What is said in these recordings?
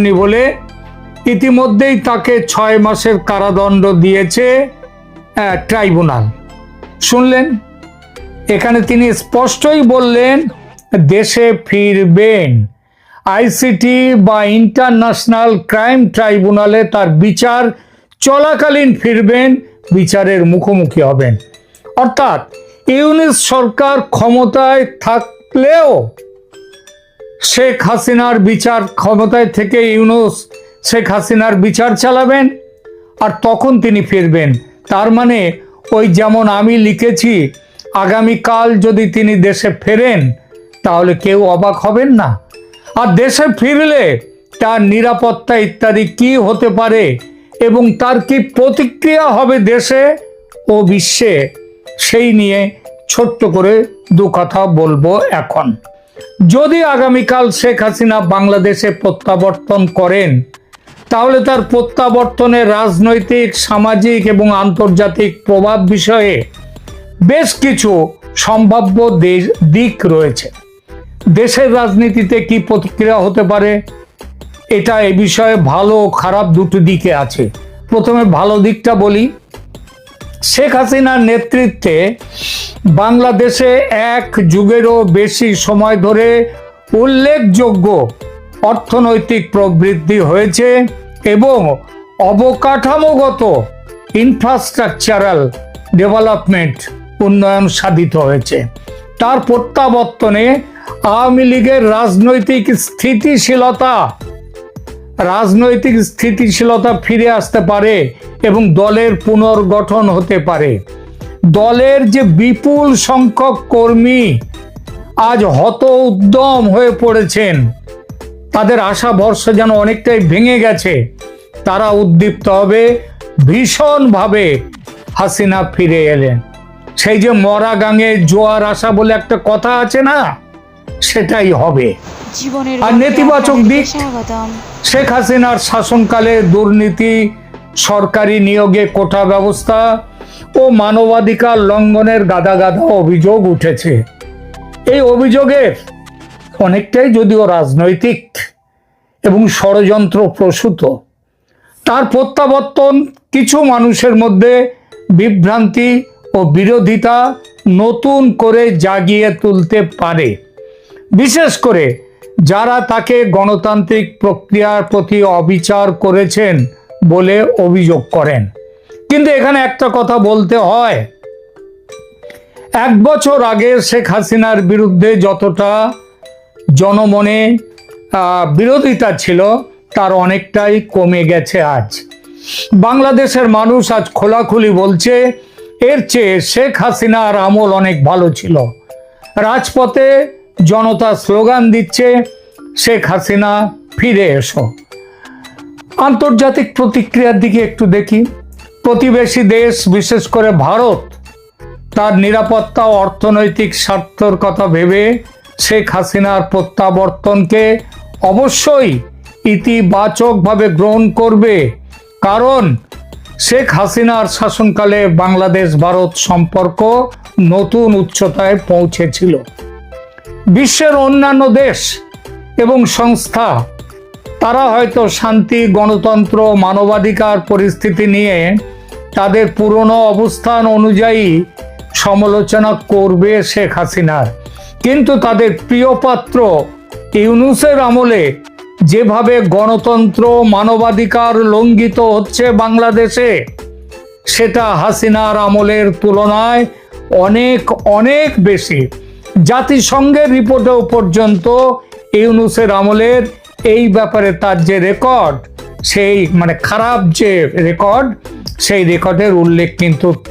পাননি বলে, ইতিমধ্যেই তাকে ছয় মাসের কারাদণ্ড দিয়েছে ট্রাইব্যুনাল। শুনলেন? এখানে তিনি স্পষ্টই বললেন, দেশে ফিরবেন। আইসিটি বা ইন্টারন্যাশনাল ক্রাইম ট্রাইব্যুনালে তার বিচার চলাকালীন ফিরবেন, বিচারের মুখোমুখি হবেন। অর্থাৎ ইউনিস সরকার ক্ষমতায় থাকলেও শেখ হাসিনার বিচার ক্ষমতায় থেকে ইউনুস শেখ হাসিনার বিচার চালাবেন আর তখন তিনি ফিরবেন। তার মানে ওই যেমন আমি লিখেছি, আগামীকাল যদি তিনি দেশে ফেরেন, তাহলে কেউ অবাক হবেন না। আর দেশে ফিরলে তার নিরাপত্তা ইত্যাদি কি হতে পারে এবং তার কি প্রতিক্রিয়া হবে দেশে ও বিশ্বে, সেই নিয়ে ছোট্ট করে দু কথা বলব এখন। যদি আগামীকাল শেখ হাসিনা বাংলাদেশে প্রত্যাবর্তন করেন, তাহলে তার প্রত্যাবর্তনের রাজনৈতিক, সামাজিক এবং আন্তর্জাতিক প্রভাব বিষয়ে বেশ কিছু সম্ভাব্য দিক রয়েছে। দেশের রাজনীতিতে কি প্রতিক্রিয়া হতে পারে? এটা এ বিষয়ে ভালো ও খারাপ দুটো দিকে আছে। প্রথমে ভালো দিকটা বলি। শেখ হাসিনার নেতৃত্বে বাংলাদেশে এক যুগেরও বেশি সময় ধরে উল্লেখযোগ্য অর্থনৈতিক প্রবৃদ্ধি হয়েছে এবং অবকাঠামোগত ইনফ্রাস্ট্রাকচারাল ডেভেলপমেন্ট উন্নয়ন সাধিত হয়েছে। তার প্রত্যাবর্তনে আওয়ামী লীগের রাজনৈতিক স্থিতিশীলতা রাজনৈতিক স্থিতিশীলতা ফিরে আসতে পারে এবং দলের পুনর্গঠন হতে পারে। দলের যে বিপুল সংখ্যক কর্মী আজ হত উদ্যম হয়ে পড়েছেন। তাদের আশা ভরসা যেন অনেকটাই ভেঙে গেছে। তারা উদ্দীপ্ত হবে ভীষণভাবে হাসিনা ফিরে এলেন। সেই যে মরা গাঙে জোয়ার আসা বলে একটা কথা আছে না সেটাই হবে। আর নেতিবাচক দিক? শেখ হাসিনার শাসনকালে দুর্নীতি সরকারি নিয়োগে কোটা ব্যবস্থা ও মানবাধিকার লঙ্ঘনের গাদা গাদা অভিযোগ উঠেছে। এই অভিযোগের অনেকটাই যদিও রাজনৈতিক এবং ষড়যন্ত্র প্রসূত। তার প্রত্যাবর্তন কিছু মানুষের মধ্যে বিভ্রান্তি ও বিরোধিতা নতুন করে জাগিয়ে তুলতে পারে। বিশেষ করে যারা তাকে গণতান্ত্রিক প্রক্রিয়ার প্রতি অবিচার করেছেন বলে অভিযোগ করেন। কিন্তু এখানে একটা কথা বলতে হয়। এক বছর আগে শেখ হাসিনার বিরুদ্ধে যতটা জনমনে বিরোধিতা ছিল, তার অনেকটাই কমে গেছে আজ। বাংলাদেশের মানুষ আজ খোলাখুলি বলছে, এর চেয়ে শেখ হাসিনার আমল অনেক ভালো ছিল। রাজপথে জনতা স্লোগান দিচ্ছে, শেখ হাসিনা, ফিরে এসো। আন্তর্জাতিক প্রতিক্রিয়ার দিকে একটু দেখি। প্রতিবেশী দেশ, বিশেষ করে ভারত, তার নিরাপত্তা ও অর্থনৈতিক স্বার্থর কথা ভেবে শেখ হাসিনার প্রত্যাবর্তনকে অবশ্যই ইতিবাচকভাবে গ্রহণ করবে, কারণ শেখ হাসিনার শাসনকালে বাংলাদেশ, ভারত সম্পর্ক নতুন উচ্চতায় পৌঁছেছিল। বিশ্বের অন্যান্য দেশ এবং সংস্থা তারা হয়তো শান্তি, গণতন্ত্র, মানবাধিকার পরিস্থিতি নিয়ে তাদের পুরনো অবস্থান অনুযায়ী সমালোচনা করবে শেখ হাসিনার। কিন্তু তাদের প্রিয় পাত্র ইউনুসের আমলে যেভাবে গণতন্ত্র, মানবাধিকার লঙ্ঘিত হচ্ছে বাংলাদেশে, সেটা হাসিনার আমলের তুলনায় অনেক অনেক বেশি। জাতিসংঘের রিপোর্টেও পর্যন্ত ইউনুসের আমলের এই ব্যাপারে তার যে রেকর্ড, সেই মানে খারাপ যে রেকর্ড, সেই রেকর্ডের উল্লেখ কিন্তু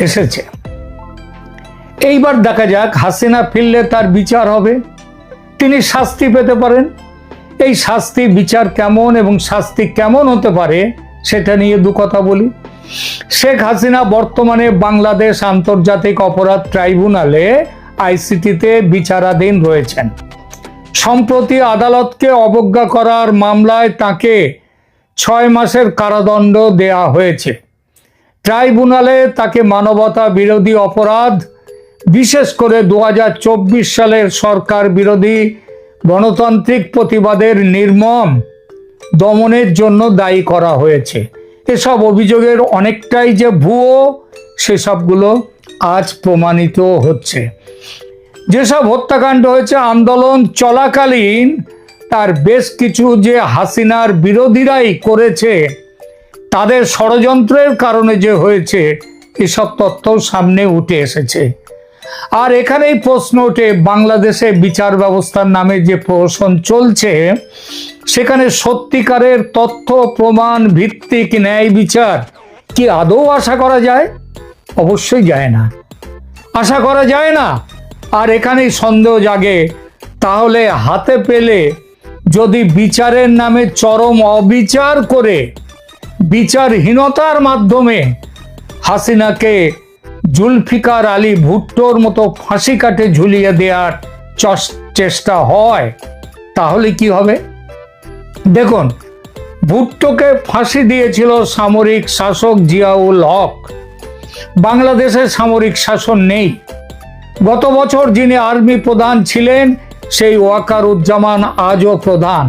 এসেছে। এইবার দেখা যাক হাসিনা ফিরলে তার বিচার হবে। তিনি শাস্তি পেতে পারেন। এই শাস্তি বিচার কেমন এবং শাস্তি কেমন হতে পারে, সেটা নিয়ে দু কথা বলি। শেখ হাসিনা বর্তমানে বাংলাদেশ আন্তর্জাতিক অপরাধ ট্রাইব্যুনালে আইসিটিতে বিচারাধীন রয়েছেন। সম্প্রতি আদালতকে অবজ্ঞা করার মামলায় তাকে ছয় মাসের কারাদণ্ড দেয়া হয়েছে। ট্রাইব্যুনালে তাকে মানবতা বিরোধী অপরাধ, বিশেষ করে দু হাজার চব্বিশ সালের সরকার বিরোধী গণতান্ত্রিক প্রতিবাদের নির্মম দমনের জন্য দায়ী করা হয়েছে। এসব অভিযোগের অনেকটাই যে ভুয়ো, সেসবগুলো আজ প্রমাণিত হচ্ছে। যেসব হত্যাকাণ্ড হয়েছে, আন্দোলন চলাকালীন, তার বেশ কিছু যে হাসিনার বিরোধীরাই করেছে, তাদের ষড়যন্ত্রের কারণে যে হয়েছে, এসব তথ্য সামনে উঠে এসেছে। আর এখানেই প্রশ্ন ওঠে, বাংলাদেশে বিচার ব্যবস্থার নামে যে প্রহসন চলছে, সেখানে সত্যিকারের তথ্য, প্রমাণ, ভিত্তিক ন্যায় বিচার কি আদৌ আশা করা যায়? অবশ্যই যায় না। আশা করা যায় না। আর এখানেই সন্দেহ জাগে। তাহলে হাতে পেলে যদি বিচারের নামে চরম অবিচার করে, বিচারহীনতার মাধ্যমে হাসিনাকে জুলফিকার আলী ভুট্টোর মতো ফাঁসি কাটে ঝুলিয়ে দেওয়ার চেষ্টা হয়, তাহলে কি হবে? দেখুন, ভুট্টোকে ফাঁসি দিয়েছিল সামরিক শাসক জিয়াউল হক। বাংলাদেশে সামরিক শাসন নেই। গত বছর যিনি আর্মি প্রধান ছিলেন সেই ওয়াকারুজ্জামান আজও প্রধান।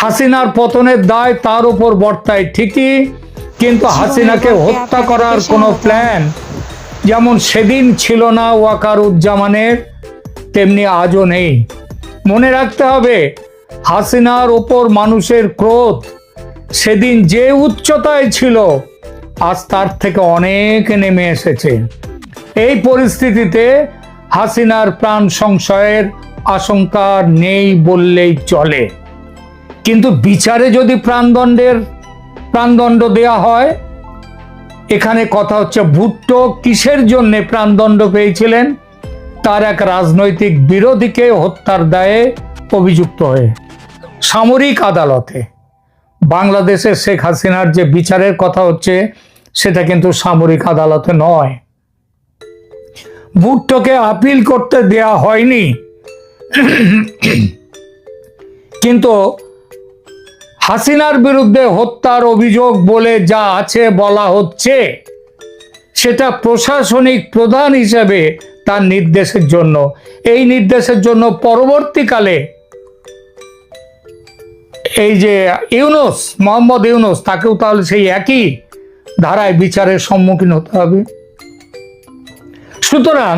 হাসিনার পতনের দায় তার উপর বর্তায় ঠিকই কিন্তু হাসিনাকে হত্যা করার কোনো প্ল্যান যেমন সেদিন ছিল না ওয়াকারুজ্জামানের তেমনি আজও নেই। মনে রাখতে হবে হাসিনার ওপর মানুষের ক্রোধ সেদিন যে উচ্চতায় ছিল আজ তার থেকে অনেক নেমে এসেছে। এই পরিস্থিতিতে হাসিনার প্রাণ সংশয়ের আশঙ্কা নেই বললেই চলে। কিন্তু বিচারে যদি প্রাণদণ্ডের, প্রাণদণ্ড দেয়া হয়, এখানে কথা হচ্ছে ভুট্টো কিসের জন্য প্রাণদণ্ড পেয়েছিলেন? তার এক রাজনৈতিক বিরোধীকে হত্যার দায়ে অভিযুক্ত হয়ে। সামরিক আদালতে বাংলাদেশের শেখ হাসিনার যে বিচারের কথা হচ্ছে, সেটা কিন্তু সামরিক আদালতে নয়। ভুট্টোকে আপিল করতে দেয়া হয়নি। কিন্তু হাসিনার বিরুদ্ধে হত্যার অভিযোগ বলে যা আছে বলা হচ্ছে, সেটা প্রশাসনিক প্রধান হিসেবে তার নির্দেশের জন্য। এই নির্দেশের জন্য পরবর্তীকালে এই যে ইউনুস, মোহাম্মদ ইউনুস, তাকেও তাহলে সেই একই ধারায় বিচারের সম্মুখীন হতে হবে। সুতরাং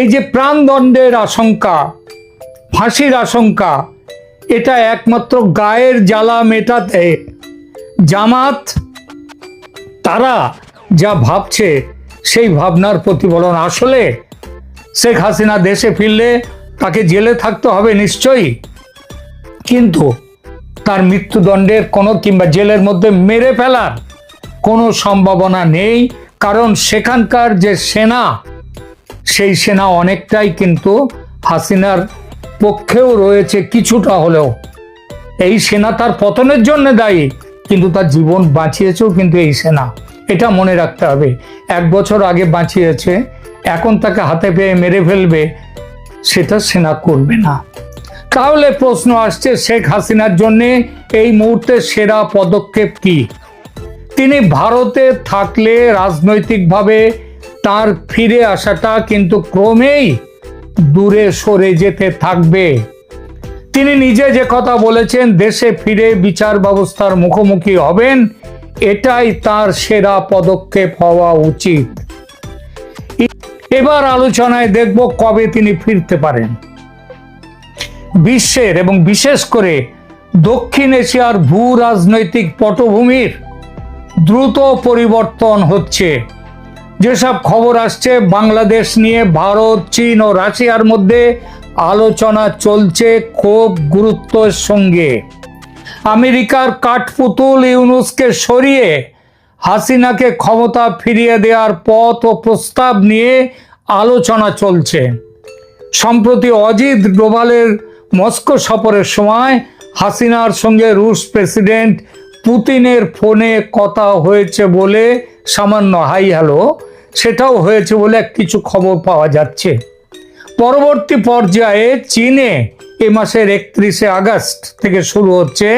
এই যে প্রাণদণ্ডের আশঙ্কা, ফাঁসির আশঙ্কা, এটা একমাত্র গায়ের জ্বালা মেটাতে জামাত, তারা যা ভাবছে সেই ভাবনার প্রতিফলন। আসলে শেখ হাসিনা দেশে ফিরলে তাকে জেলে থাকতে হবে নিশ্চয়ই, কিন্তু তার মৃত্যুদণ্ডের কোনো কিংবা জেলের মধ্যে মেরে ফেলার কোনো সম্ভাবনা নেই, কারণ সেখানকার যে সেনা সেই সেনা অনেকটাই কিন্তু হাসিনার পক্ষেও রয়েছে কিছুটা হলেও। এই সেনা তার পতনের জন্য দায়ী, কিন্তু তার জীবন বাঁচিয়েছেও কিন্তু এই সেনা। এটা মনে রাখতে হবে। এক বছর আগে বাঁচিয়েছে, এখন তাকে হাতে পেয়ে মেরে ফেলবে, সেটা সেনা করবে না। তাহলে প্রশ্ন আসছে, শেখ হাসিনার জন্যে এই মুহূর্তে সেরা পদক্ষেপ কি? তিনি ভারতে থাকলে রাজনৈতিকভাবে তার ফিরে আসাটা কিন্তু ক্রমেই দূরে সরে যেতে থাকবে। তিনি নিজে যে কথা বলেছেন, দেশে ফিরে বিচার ব্যবস্থার মুখোমুখি হবেন, এটাই তার সেরা পদক্ষেপ হওয়া উচিত। এবার আলোচনায় দেখব কবে তিনি ফিরতে পারেন। বিশ্বের এবং বিশেষ করে দক্ষিণ এশিয়ার ভূ রাজনৈতিক পটভূমির দ্রুত পরিবর্তন হচ্ছে। যেসব খবর আসছে, বাংলাদেশ নিয়ে ভারত, চীন ও রাশিয়ার মধ্যে আলোচনা চলছে খুব গুরুত্বের সঙ্গে। আমেরিকার কাঠপুতুল ইউনুসকে সরিয়ে হাসিনাকে ক্ষমতা ফিরিয়ে দেওয়ার পথ ও প্রস্তাব নিয়ে আলোচনা চলছে। সম্প্রতি অজিত ডোভালের মস্কো সফরের সময় হাসিনার সঙ্গে রুশ প্রেসিডেন্ট পুতিনের ফোনে কথা হয়েছে বলে সামান্য হাই হ্যালো সেটাও হয়েছে বলে কিছু খবর পাওয়া যাচ্ছে। পরবর্তী পর্যায়ে চীনে এ মাসের একত্রিশে আগস্ট থেকে শুরু হচ্ছে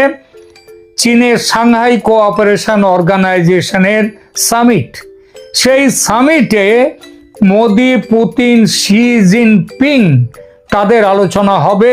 চীনের সাংহাই কোঅপারেশন অর্গানাইজেশনের সামিট। সেই সামিটে মোদি, পুতিন, শি জিনপিং তাদের আলোচনা হবে